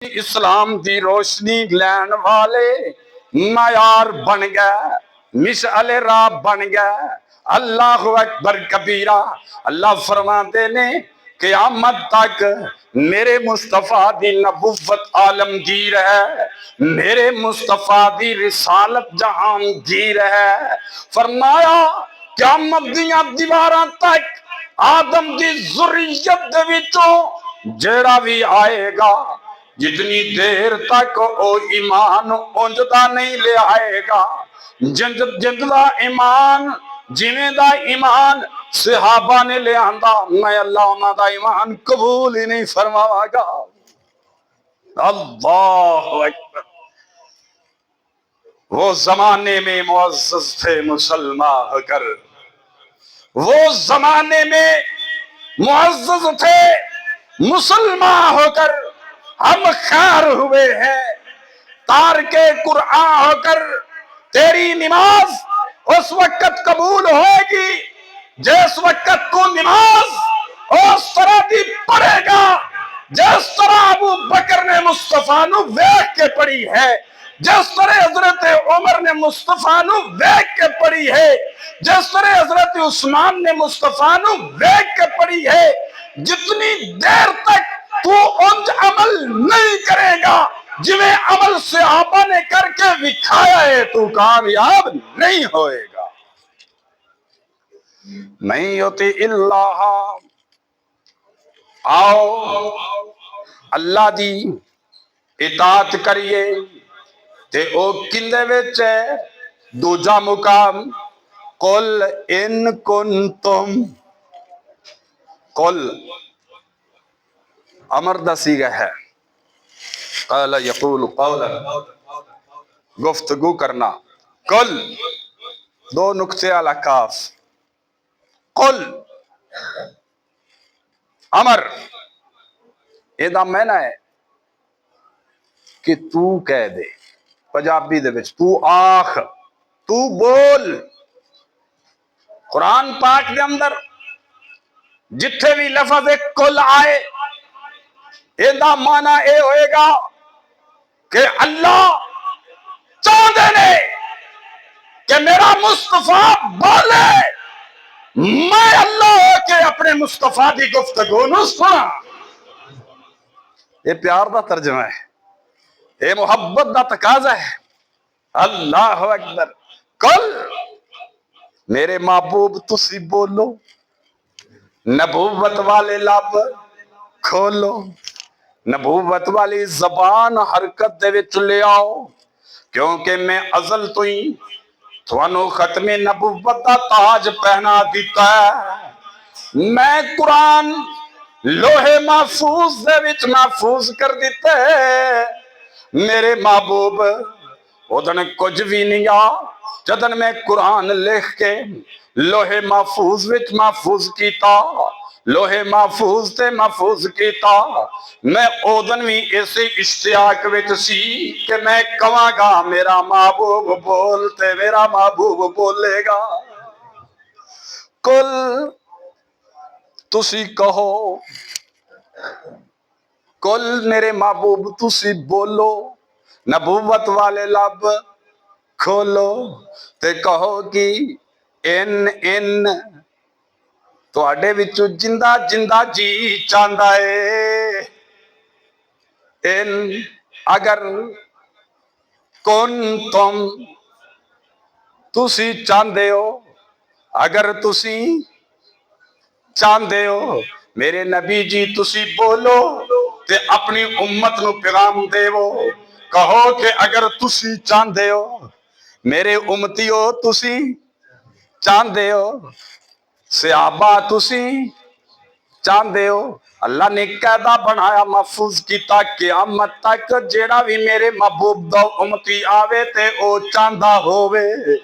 اسلام دی روشنی لین والے میار بن گئے مشعل راب بن گئے۔ اللہ اکبر کبیرہ، اللہ فرما دینے قیامت تک میرے مصطفیٰ دی نبوت عالم گیر ہے، میرے مصطفیٰ دی رسالت جہان گیر ہے۔ فرمایا، قیامت دیا دیوارہ تک آدم دی ذریعت دے جیڑا بھی آئے گا جتنی دیر تک او ایمان اونجدا نہیں لے آئے گا۔ جند جند دا ایمان، جویں دا ایمان صحابہ نے لے آندا، میں اللہ انہاں دا ایمان قبول ہی نہیں فرماوا گا۔ اللہ اکبر۔ وہ زمانے میں معزز تھے مسلمان ہو کر وہ زمانے میں معزز تھے مسلمان ہو کر ہم خیر ہوئے ہیں۔ تار کے قرآن ہو کر تیری نماز اس وقت قبول ہوئے گی جس وقت تو نماز اس طرح دی پڑھے گا۔ جس طرح ابو بکر نے مصطفیٰ نو ویک کے پڑھی ہے۔ جس طرح حضرت عمر نے مصطفیٰ نو ویک کے پڑھی ہے۔ جس طرح حضرت عثمان نے مصطفیٰ نو ویک کے پڑھی ہے۔ جتنی دیر تک تو انج عمل نہیں کرے گا جویں عمل صحابہ نے کر کے دکھایا ہے تو کامیاب نہیں ہوئے گا نہیں ہوتی اللہ آؤ اللہ دی اطاعت کریے تے او کندے وچ ہے دوجا مقام قل ان کنتم قل امر دا سیگا ہے۔ قال یقول قولا، گفتگو کرنا۔ قل، دو نکتے علا کاف۔ قل، امر۔ یہ دا میں ہے کہ تو کہہ دے۔ پنجابی دے وچ تو آخ، تو بول۔ قرآن پاک دے اندر جتھے بھی لفظ کل آئے یہ دا معنی اے ہوئے گا کہ اللہ چاہتے نے کہ میرا مصطفیٰ بولے میں اللہ ہو کے اپنے مصطفیٰ کی گفتگو نو سنا یہ پیار دا ترجمہ ہے یہ محبت دا تقاضا ہے اللہ اکبر کل میرے محبوب تسی بولو نبوت والے لب کھولو نبوت والی زبان حرکت دے وچ لے آؤ، کیونکہ میں ازل تو ہی تھانو ختم نبوت دا تاج پہنا دیتا ہے۔ میں قرآن لوہے محفوظ دے وچ محفوظ کر دیتا ہے۔ میرے محبوب ادن کچھ بھی نہیں آ، جدن میں قرآن لکھ کے لوہے محفوظ وچ محفوظ کیتا لوہے محفوظ تے محفوظ کیتا میں اودن بھی اسی اشتیاق وچ سی کہ میں کواں گا میرا محبوب بولتے میرا محبوب بولے گا کل تسی کہو کل میرے محبوب تسی بولو نبوت والے لب کھولو تے کہو کہ ان ان ਤੁਹਾਡੇ ਵਿੱਚੋਂ ਜਿੰਦਾ ਜਿੰਦਾ ਜੀ ਚਾਹੁੰਦਾ ਏ। ਇਨ ਅਗਰ ਕੁੰਤਮ ਤੁਸੀਂ ਚਾਹੁੰਦੇ ਹੋ, ਅਗਰ ਤੁਸੀਂ ਚਾਹੁੰਦੇ ਹੋ, ਮੇਰੇ ਨਬੀ ਜੀ ਤੁਸੀਂ ਬੋਲੋ ਤੇ ਆਪਣੀ ਉਮਤ ਨੂੰ ਪੈਗਾਮ ਦੇਵੋ। ਕਹੋ ਕਿ ਅਗਰ ਤੁਸੀਂ ਚਾਹੁੰਦੇ ਹੋ, ਮੇਰੇ ਉਮਤੀਓ ਤੁਸੀਂ ਚਾਹੁੰਦੇ ਹੋ ਸਿਆਬਾ ਤੁਸੀਂ ਚਾਹੁੰਦੇ ਹੋ? ਅੱਲਾ ਨੇ ਕਾਇਦਾ ਬਣਾਇਆ, ਮਹਫੂਜ਼ ਕੀਤਾ ਕਿਆਮਤ ਤੱਕ। ਜਿਹੜਾ ਵੀ ਮੇਰੇ ਮਹਬੂਬ ਦਾ ਉਮਤੀ ਆਵੇ ਤੇ ਉਹ ਚਾਹੁੰਦਾ ਹੋਵੇ।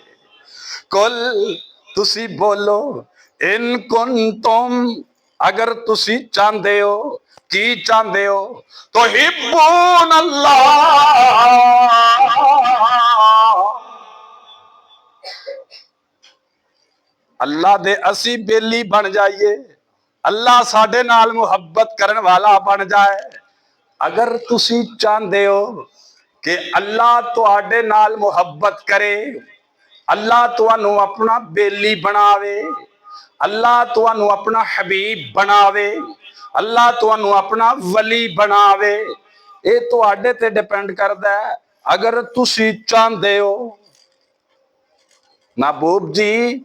ਕੁਲ ਤੁਸੀਂ ਬੋਲੋ, ਇਨ ਕੁੰਤਮ, ਅਗਰ ਤੁਸੀਂ ਚਾਹੁੰਦੇ ਹੋ, ਕੀ ਚਾਹੁੰਦੇ ਹੋ? ਤੋ ਹਿਬੂਨ ਅੱਲਾ ਅੱਲਾ ਦੇ ਅਸੀਂ ਬੇਲੀ ਬਣ ਜਾਈਏ। ਅੱਲਾ ਸਾਡੇ ਨਾਲ ਮੁਹੱਬਤ ਕਰਨ ਵਾਲਾ ਬਣ ਜਾਏ। ਅਗਰ ਤੁਸੀਂ ਚਾਹੁੰਦੇ ਹੋ ਕਿ ਅੱਲਾ ਤੁਹਾਡੇ ਨਾਲ ਮੁਹੱਬਤ ਕਰੇ, ਅੱਲਾ ਤੁਹਾਨੂੰ ਆਪਣਾ ਬੇਲੀ ਬਣਾਵੇ, ਅੱਲਾ ਤੁਹਾਨੂੰ ਆਪਣਾ ਹਬੀਬ ਬਣਾਵੇ, ਅੱਲਾ ਤੁਹਾਨੂੰ ਆਪਣਾ ਵਲੀ ਬਣਾਵੇ, ਇਹ ਤੁਹਾਡੇ ਤੇ ਡਿਪੈਂਡ ਕਰਦਾ ਹੈ। ਅਗਰ ਤੁਸੀਂ ਚਾਹੁੰਦੇ ਹੋ, ਮਹਬੂਬ ਜੀ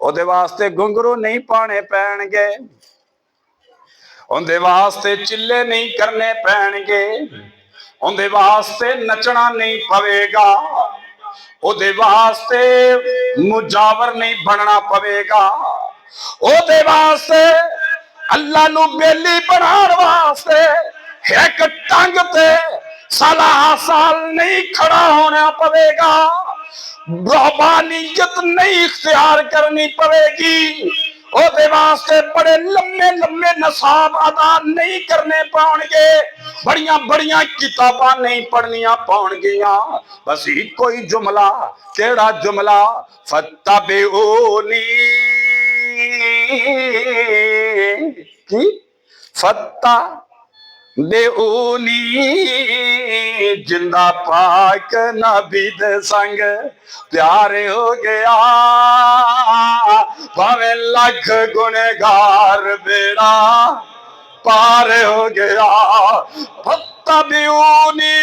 ਉਹਦੇ ਵਾਸਤੇ ਗੁੰਗਰੂ ਨਹੀਂ ਪਾਣੇ ਪੈਣਗੇ। ਉਹਦੇ ਵਾਸਤੇ ਚਿੱਲੇ ਨਹੀਂ ਕਰਨੇ ਪੈਣਗੇ। ਉਹਦੇ ਵਾਸਤੇ ਨੱਚਣਾ ਨਹੀਂ ਪਵੇਗਾ। ਉਹਦੇ ਵਾਸਤੇ ਮੁਜਾਵਰ ਨਹੀਂ ਬਣਨਾ ਪਵੇਗਾ। ਉਹਦੇ ਵਾਸਤੇ ਅੱਲਾ ਨੂੰ ਬੇਲੀ ਬਣਾਉਣ ਵਾਸਤੇ ਇੱਕ ਟੰਗ ਤੇ ਸਾਲਾ ਸਾਲ ਨਹੀਂ ਖੜਾ ਹੋਣਾ ਪਵੇਗਾ। رحمانیت نہیں اختیار کرنی پڑے گی۔ وہ واسطے بڑے لمے لمے نصاب ادا نہیں کرنے پاؤنگے بڑیاں بڑیاں کتابہ نہیں پڑھنیاں پاؤنگیاں بس ہی کوئی جملہ کیڑا جملہ فتبعونی کی؟ فتہ دے جندہ پاک نبید سنگ پیار ہو گیا بھاوے لکھ گنگار بیڑا پار ہو گیا پتہ بھی اونی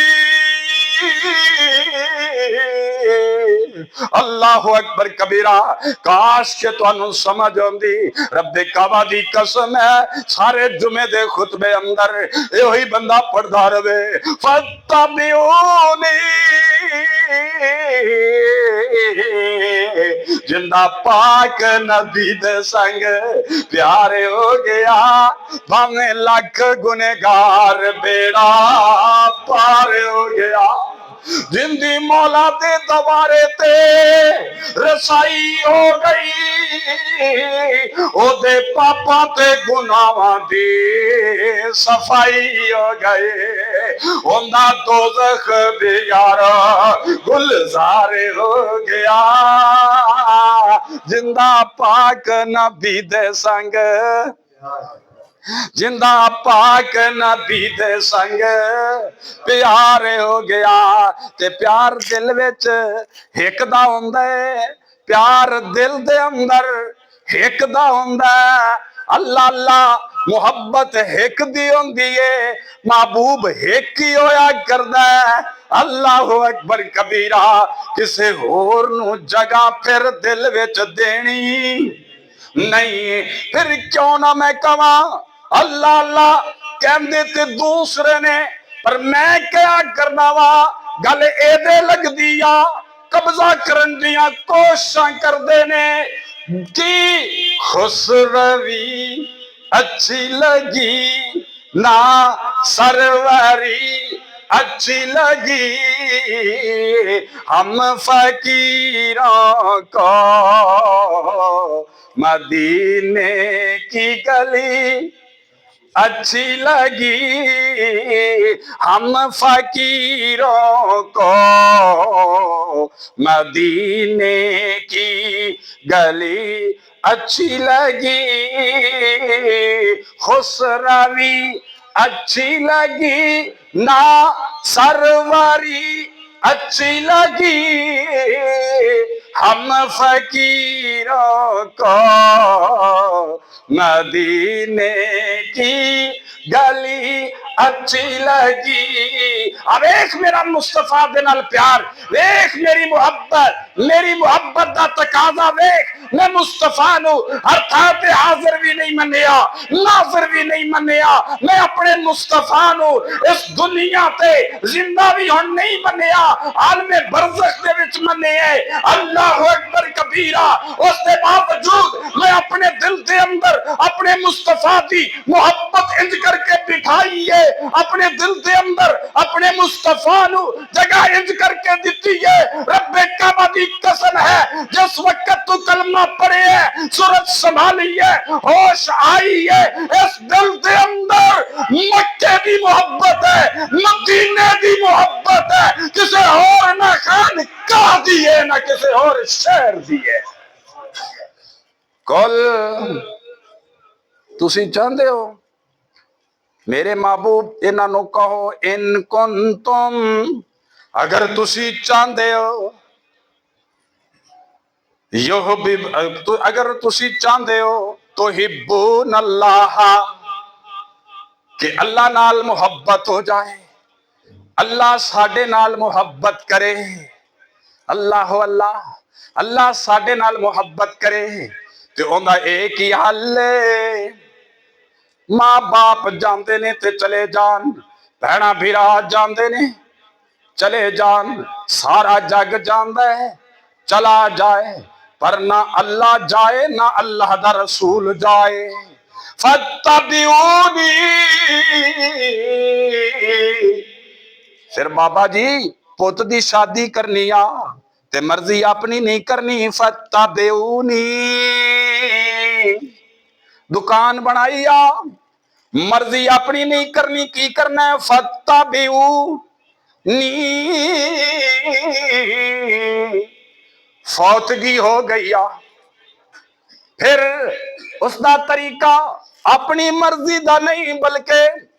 اللہ اکبر کبیرہ کاش کے تو انہوں سمجھ دی رب کعبہ دی قسم ہے، سارے جمعے دے خطبے اندر اے ہوئی بندہ پڑھ داروے فتبیونی ਜਿੰਦਾ ਪਾਕ ਨਬੀ ਦੇ ਸੰਗ ਪਿਆਰ ਹੋ ਗਿਆ। ਭਾਵੇਂ ਲੱਖ ਗੁਨੇਗਾਰ, ਬੇੜਾ ਪਾਰ ਹੋ ਗਿਆ। جندی مولا دے دوارے تے رسائی ہو گئی۔ او دے پاپا تے گناواں دی صفائی ہو گئے۔ اوندہ دوزخ دی گلزار ہو گیا۔ زندہ پاک نبی دے سنگ۔ ਜਿੰਦਾ ਪਾਕ ਨਬੀ ਦੇ ਸੰਗ ਪਿਆਰ ਹੋ ਗਿਆ ਤੇ ਪਿਆਰ ਦਿਲ ਵਿੱਚ ਇੱਕ ਦਾ ਹੁੰਦਾ ਪਿਆਰ ਦਿਲ ਦੇ ਅੰਦਰ ਇੱਕ ਦਾ ਹੁੰਦਾ ਅੱਲਾ ਅੱਲਾ ਮੁਹੱਬਤ ਇੱਕ ਦੀ ਹੁੰਦੀ ਏ, ਮਹਬੂਬ ਇੱਕ ਹੀ ਹੋਇਆ ਕਰਦਾ ਅੱਲਾਹੁ ਅਕਬਰ ਕਬੀਰਾ, ਕਿਸੇ ਹੋਰ ਨੂੰ ਜਗਾ ਫਿਰ ਦਿਲ ਵਿੱਚ ਦੇਣੀ ਨਹੀਂ। ਫਿਰ ਕਿਉਂ ਨਾ ਮੈਂ ਕਵਾਂ? اللہ اللہ کہندے تے دوسرے نے، پر میں کیا کرنا وا؟ گل اے دے لگ دیا قبضہ کرن دیاں کوشاں کردے نے۔ کی؟ خسروی اچھی لگی، نا سروری، اچھی لگی۔ ہم فقیروں کو مدینے کی گلی اچھی لگی ہم فقیروں کو مدینے کی گلی اچھی لگی خسروی اچھی لگی نا سروری اچھی لگی ہم فقیروں کو مدینے کی گلی اچھی لگی۔ اب ایک میرا مصطفیٰ دے الپیار ایک میری محبت میری محبت دا تقاضا ویک میں مصطفیٰ نو ہر تھا تے حاضر بھی نہیں منیا، ناظر بھی نہیں منیا۔ میں اپنے مصطفیٰ نو اس دنیا تے زندہ بھی ہن نہیں منیا۔ عالم برزخ دے وچ منیا اللہ اللہ اکبر کبیرہ، اس دے باوجود میں اپنے دل دے اندر، اپنے مصطفیٰ دی محبت انج کر کے بٹھائی ہے، اپنے دل دے اندر، اپنے مصطفیٰ نو جگہ انج کر کے دیتی ہے۔ رب کعبہ دی قسم ہے، جس وقت تو کلمہ پڑھے ہے سورج سنبھالی ہے، ہوش آئی ہے، اس دل دے اندر مکے دی محبت ہے مدینے دی محبت ہے کسے اور نہ خان کا دیئے نہ کسے اور شہر دیئے کل تسی چاہندے ہو۔ میرے محبوب، انہاں نو کہو، ان کنتم اگر تسی چاہندے ہو۔ اگر تسی چاہندے ہو تو ہبون اللہ۔ کہ اللہ نال محبت ہو جائے، اللہ ساڈے نال محبت کرے۔ اللہ ہو اللہ اللہ ساڈے نال محبت کرے۔ تے اوندا ایک ہی حل ہے؟ ماں باپ جاندے نے تے چلے جان بہنا بھیرا جاندے نے چلے جان۔ سارا جگ جاندا ہے، چلا جائے۔ پر نہ اللہ جائے، نہ اللہ دا رسول جائے۔ فتبعونی پھر بابا جی پت دی شادی کرنی آ تے مرضی اپنی نہیں کرنی فتبعونی دکان بنائی آ مرضی اپنی نہیں کرنی کی کرنا ہے فتبعونی فوتگی ہو گئی آ پھر اس دا طریقہ اپنی مرضی دا نہیں بلکہ فتبعونی دنیا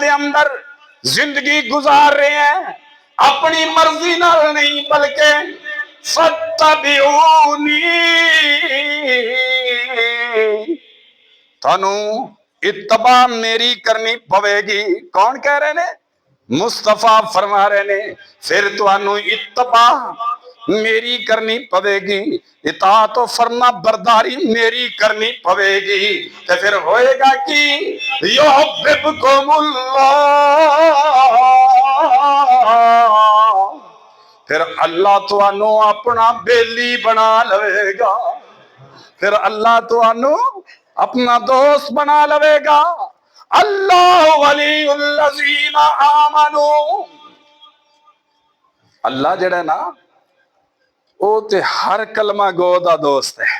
دے اندر زندگی گزار رہے ہیں اپنی مرضی نال نہیں بلکہ فتبعونی تھانو اتباع میری کرنی پوے گی کون کہہ رہے نے مصطفیٰ فرما رہے نے پھر تو انو اتباع میری کرنی پوے گی۔ اطاعت و فرما برداری میری کرنی پوے گی۔ تے پھر ہوئے گا کہ یحببکم اللہ۔ پھر اللہ تو انو اپنا بیلی بنا لوے گا۔ پھر اللہ تو انو اپنا دوست بنا لوے گا۔ اللہ ولی الذین آمنو۔ اللہ جڑا ہے نا او تے ہر کلمہ گو دا دوست ہے۔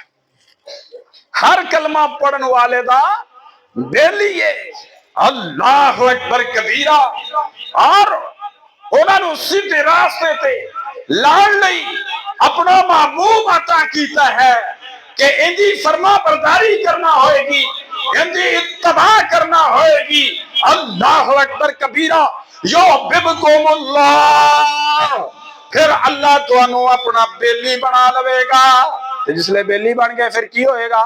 ہر کلمہ پڑھن والے دا بیلی ہے۔ اللہ اکبر کبیرہ۔ اور انہاں نو سیدھے راستے تے لان لئی اپنا محبوب عطا کیتا ہے کہ انجی فرما برداری کرنا ہوئے گی انجی اتباع کرنا ہوئے گی۔ اللہ اکبر کبیرہ۔ یو ببکم اللہ۔ پھر اللہ تو انو اپنا بیلی بنا لوے گا تے جس لیے بیلی بن گئے پھر کی ہوئے گا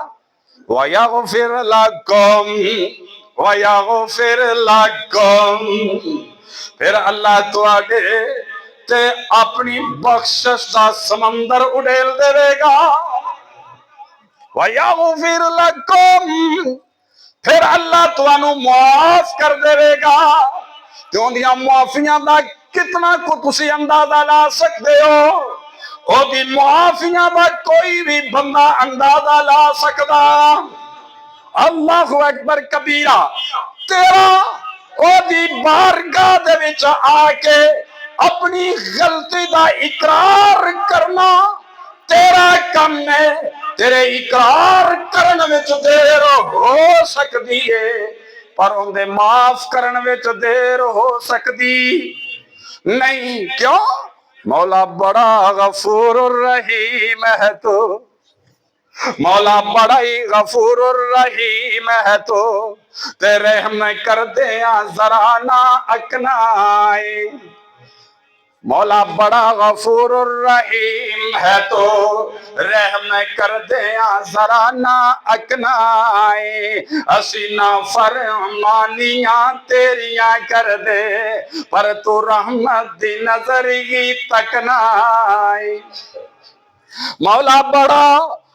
وَيَغْفِرْ لَكُمْ وَيَغْفِرْ لَكُمْ پھر اللہ تو آگے تے اپنی بخشش دا سمندر اڈیل دے گا وَيَغْفِرْ لَكُمْ پھر اللہ تو انو کتنا کو تسی اندازہ لا سکتے ہو؟ او دی معافیاں دا کوئی بھی بندہ اندازہ لا سکتا۔ اللہ اکبر کبیرہ، تیرا او دی بارگاہ دے وچ آ کے اپنی غلطی دا اقرار کرنا تیرا کم ہے۔ تیرے اقرار کرن وچ دیر ہو سکدی ہے، پر ان دے معاف کرن وچ دیر ہو سکدی نہیں، کیوں؟ مولا بڑا غفور الرحیم ہے تو۔ مولا بڑا ہی غفور الرحیم ہے تو۔ تیرے ہم کر دیا ذرا نہ اکنائے مولا بڑا غفور الرحیم ہے تو رحم کر دیا ذرا نہ اکنائے۔ اسی نہ فرمانیاں تیریاں کر دے، پر تو رحمت دی نظری تک نہ آئے۔ مولا بڑا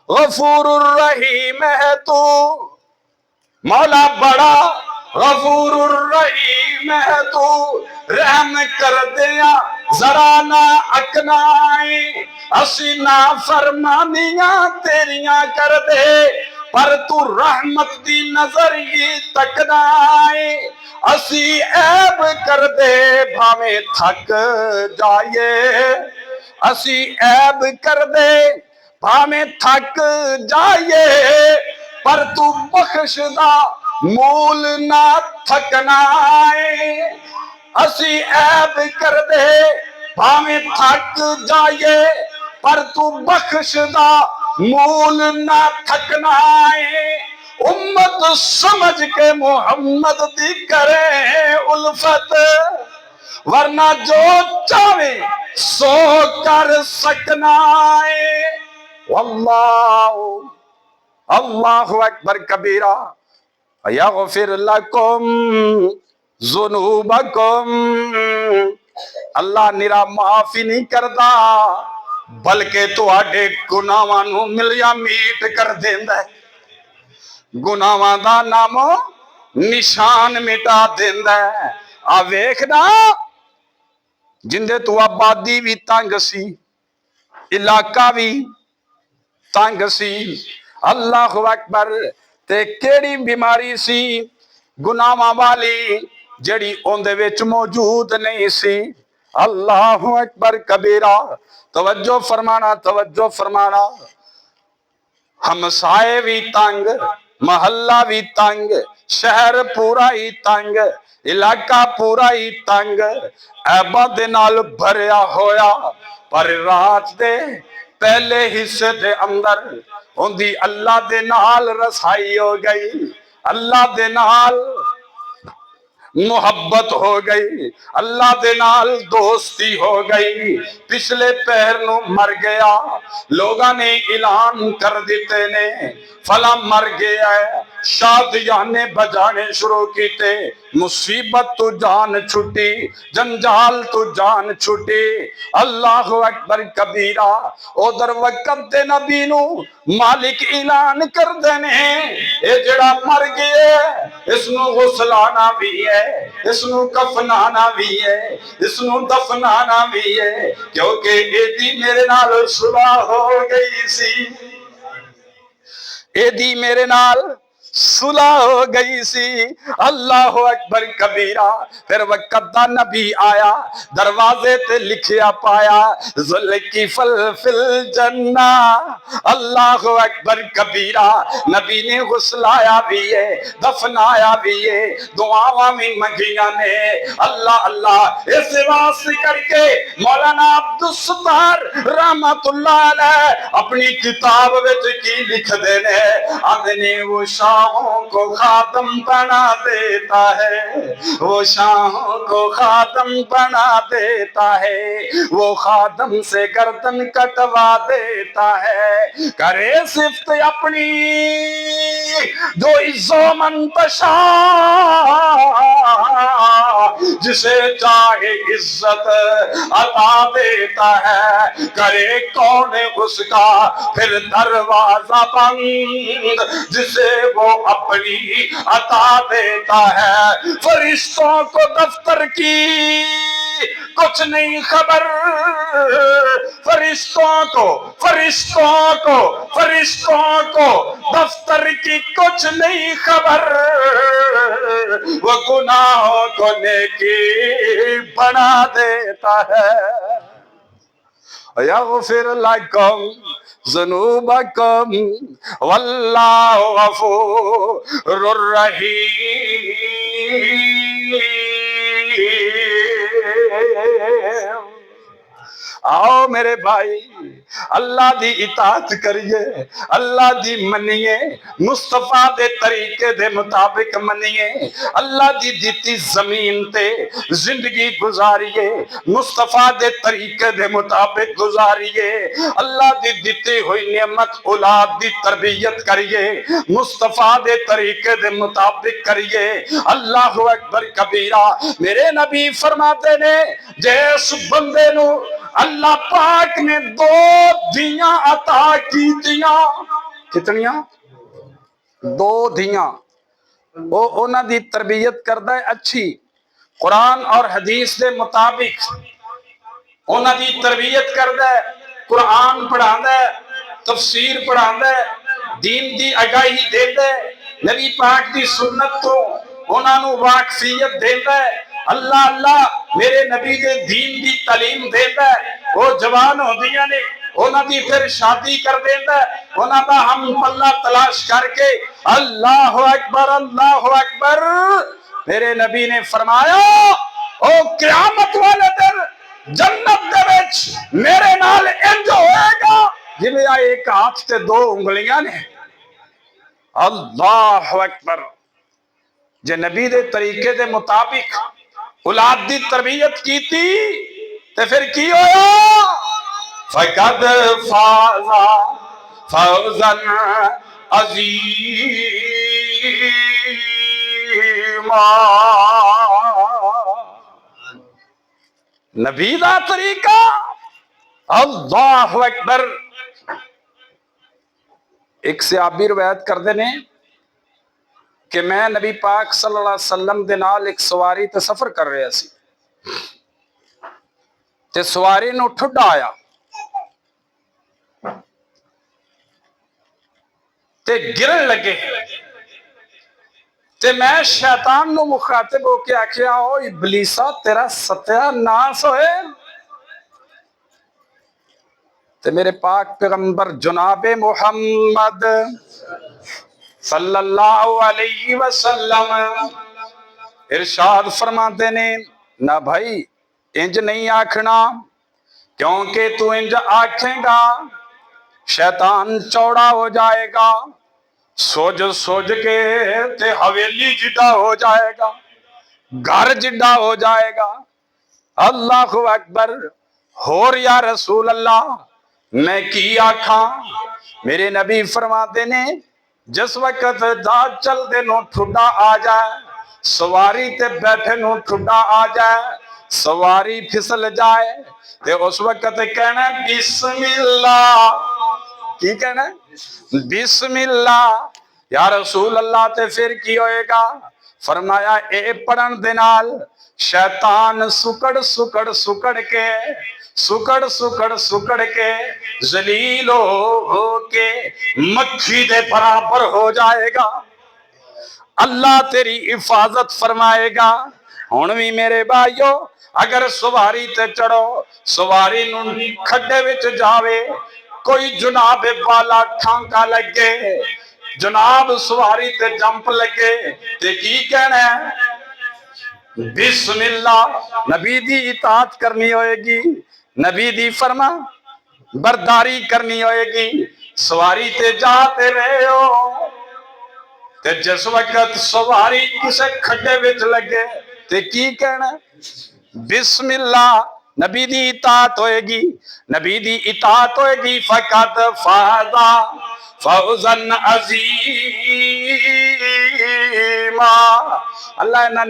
غفور الرحیم ہے تو، مولا بڑا غفور الرحیم ہے تو رحم کر دیا، ذرا نہ اکنائے اسی نا فرمانیاں تیریاں کر دے، پر تو رحمت دی نظر ہی تکنا آئے۔ اسی عیب کر دے بھاویں تھک جائے۔ اسی عیب کر دے بھاویں تھک جائے۔ پر تو بخش دا مول نہ تھکنا آئے اسی عیب کر دے بھاویں تھک جائے پر تو بخش دا مول نہ تھکنا آئے امت سمجھ کے محمد دی کرے الفت ورنہ جو چاہے سو کر سکنا ہے واللہ اللہ اکبر کبیرہ یغفر لکم ذنوبکم اللہ نرا معافی نہیں کردا بلکہ تواڈے گناہاں نو ملیا میٹ کر دیندا ہے۔ گناہاں دا نامو نشان مٹا دیندا ہے۔ آ ویکھنا جندے تو آبادی بھی تنگ سی، علاقہ بھی تنگ سی۔ اللہ اکبر تے کیڑی بیماری سی گناہاں والی جڑی اوندے وچ موجود نہیں سی اللہ اکبر کبیرہ توجہ فرمانا توجہ فرمانا ہمسائے بھی تنگ محلہ بھی تنگ شہر پورا ہی تنگ علاقہ پورا ہی تنگ ایبا دے نال بھریا ہویا پر رات دے پہلے حصے دے اندر ہوندی اللہ دے نال رسائی ہو گئی، اللہ دے نال محبت ہو گئی، اللہ دے نال دوستی ہو گئی۔ پچھلے پہر نو مر گیا، لوگاں نے اعلان کر دیتے نے فلا مر گیا ہے۔ شادیانے بجانے شروع کیتے۔ مصیبت تو جان چھٹی، جنجال تو جان چھٹی۔ اللہ اکبر کبیرہ، او در وقت دے نبی نو مالک اعلان کر دینے۔ اے جڑا مر گئے، اس نو غسلانا بھی ہے، اس نو کفنانا بھی ہے، اس نو دفنانا بھی ہے۔ کیونکہ اے دی میرے نال صلح ہو گئی سی۔ اے دی میرے نال صلح ہو گئی سی۔ اللہ اکبر کبیرہ، پھر وقت دا نبی آیا، دروازے تے لکھیا پایا ذلکی فل فل جنہ اللہ اکبر کبیرہ، نبی نے غسلایا بھی ہے، دفنایا بھی ہے، دعاواں بھی منگیاں نے۔ اللہ اللہ، اس واسطے کر کے مولانا عبد عبدالستار رحمت اللہ علیہ اپنی کتاب وچ کی لکھ دینے آدھنے وہ شاہ شاہوں کو خاتم بنا دیتا ہے۔ وہ شاہوں کو خاتم بنا دیتا ہے۔ وہ خاتم سے گردن کٹوا دیتا ہے۔ کرے صفت اپنی جو عزو منتشا جسے چاہے عزت عطا دیتا ہے۔ کرے کون اس کا پھر دروازہ بند۔ جسے وہ اپنی عطا دیتا ہے۔ فرشتوں کو دفتر کی کچھ نہیں خبر۔ فرشتوں کو فرشتوں کو فرشتوں کو دفتر کی کچھ نہیں خبر۔ وہ گناہوں کو نیکی بنا دیتا ہے۔ یغفر لکم ذنوبکم واللہ غفور الرحیم آؤ میرے بھائی، اللہ دی اطاعت کریے، اللہ دی منیے، مصطفیٰ دے طریقے دے مطابق منیے، اللہ دی دیتی زمین تے زندگی گزاریے، مصطفیٰ دے طریقے دے مطابق گزاریے، اللہ دی دیتی ہوئی نعمت اولاد دی تربیت کریے، مصطفیٰ دے طریقے دے مطابق کریے، اللہ اکبر کبیرہ، میرے نبی فرماتے نے، جیس بندے نو اللہ پاک نے دو دیاں عطا کی دیاں کتنیاں دو دیاں وہ ਉਹਨਾਂ ਦੀ ਤਰਬੀਅਤ ਕਰਦਾ ਹੈ ਅੱਛੀ ਕੁਰਾਨ ਔਰ ਹਦੀਸ ਦੇ ਮੁਤਾਬਿਕ ਉਹਨਾਂ ਦੀ ਤਰਬੀਅਤ ਕਰਦਾ ਹੈ ਕੁਰਾਨ ਪੜਾਉਂਦਾ ਹੈ ਤਫਸੀਰ ਪੜਾਉਂਦਾ ਹੈ دین ਦੀ ਅਗਾਹੀ ਦਿੰਦਾ ਹੈ ਨਬੀ ਪਾਕ ਦੀ ਸੁਨਨਤ ਤੋਂ ਉਹਨਾਂ ਨੂੰ ਵਾਕਫੀਅਤ ਦਿੰਦਾ ਹੈ اللہ اللہ میرے نبی دے دین دی تعلیم دیتا ہے۔ وہ جوان ہو دیا نے اونا دی پھر شادی کر دیتا ہے۔ اونا دا ہم اللہ تلاش کر کے اللہ اکبر اللہ اکبر۔ میرے نبی نے فرمایا، او قیامت والے دن جنت دے وچ میرے نال انج ہوئے گا۔ جویں ایک ہاتھ تے دو انگلیاں نے۔ اللہ اکبر۔ جے نبی دے طریقے دے مطابق اولاد دی تربیت کیتی تے پھر کی ہویا؟ فقد فازا فوزا عظیما نبی دا طریقہ؟ اللہ اکبر۔ ایک سے آپ بھی روایت کر دینے ਕਿ ਮੈਂ ਨਬੀ ਪਾਕ ਸੱਲੱਲਾਹੁ ਅਲੈਹਿ ਵਸੱਲਮ ਦੇ ਨਾਲ ਇੱਕ ਸਵਾਰੀ ਤੇ ਸਫ਼ਰ ਕਰ ਰਿਹਾ ਸੀ। ਤੇ ਸਵਾਰੀ ਨੂੰ ਠੁੱਡਾ ਆਇਆ। ਤੇ ਗਿਰਨ ਲੱਗੇ। ਤੇ ਮੈਂ ਸ਼ੈਤਾਨ ਨੂੰ ਮੁਖਾਤਬ ਹੋ ਕੇ ਆਖਿਆ, ਓ ਇਬਲੀਸਾ, ਤੇਰਾ ਸਤਿਆ ਨਾਸ ਹੋਏ। ਤੇ ਮੇਰੇ ਪਾਕ ਪੈਗੰਬਰ ਜਨਾਬੇ ਮੁਹੰਮਦ صلی اللہ علیہ وسلم۔ ارشاد فرما دینے نہ بھائی، انج نہیں آکھنا، کیونکہ تو انج آکھیں گا، شیطان چوڑا ہو جائے گا، سوج سوج کے تے حویلی جڈا ہو جائے گا، گھر جڈا ہو جائے گا۔ اللہ اکبر، ہور یا رسول اللہ، میں کی آکھاں؟ میرے نبی فرما دینے جس وقت دا چل دے نو ٹھڈا آ جائے، سواری تے بیٹھے نو ٹھڈا آ جائے، سواری پھسل جائے، تے اس وقت کہنا بسم اللہ۔ کی کہنا بسم اللہ۔ یا رسول اللہ تے پھر کی ہوئے گا؟ فرمایا، اے پڑھن دنال شیطان سکڑ سکڑ سکڑ کے سکڑ سکڑ سکڑ کے زلیل ہو کے مکھی دے برابر ہو جائے گا۔ اللہ تیری حفاظت فرمائے گا۔ ہوں بھی میرے بھائیو، اگر سواری تے چڑھو، سواری نو کھڈے وچ جاوے، کوئی جناب والا کھانکا لگے، جناب سواری تے جمپ لگے، تے کی کہنا ہے؟ بسم اللہ، نبی دی اطاعت کرنی ہوئے گی۔ نبی دی فرما، برداری کرنی ہوئے گی۔ سواری تے جاتے رہے ہو۔ تے جس وقت سواری کسے کھڈے وچ لگے، تے کی کہنا؟ بسم اللہ، نبی دی اطاعت ہوئے گی۔ نبی دی اطاعت ہوئے گی، فقط فہدا فوزن عظیم اللہ انہا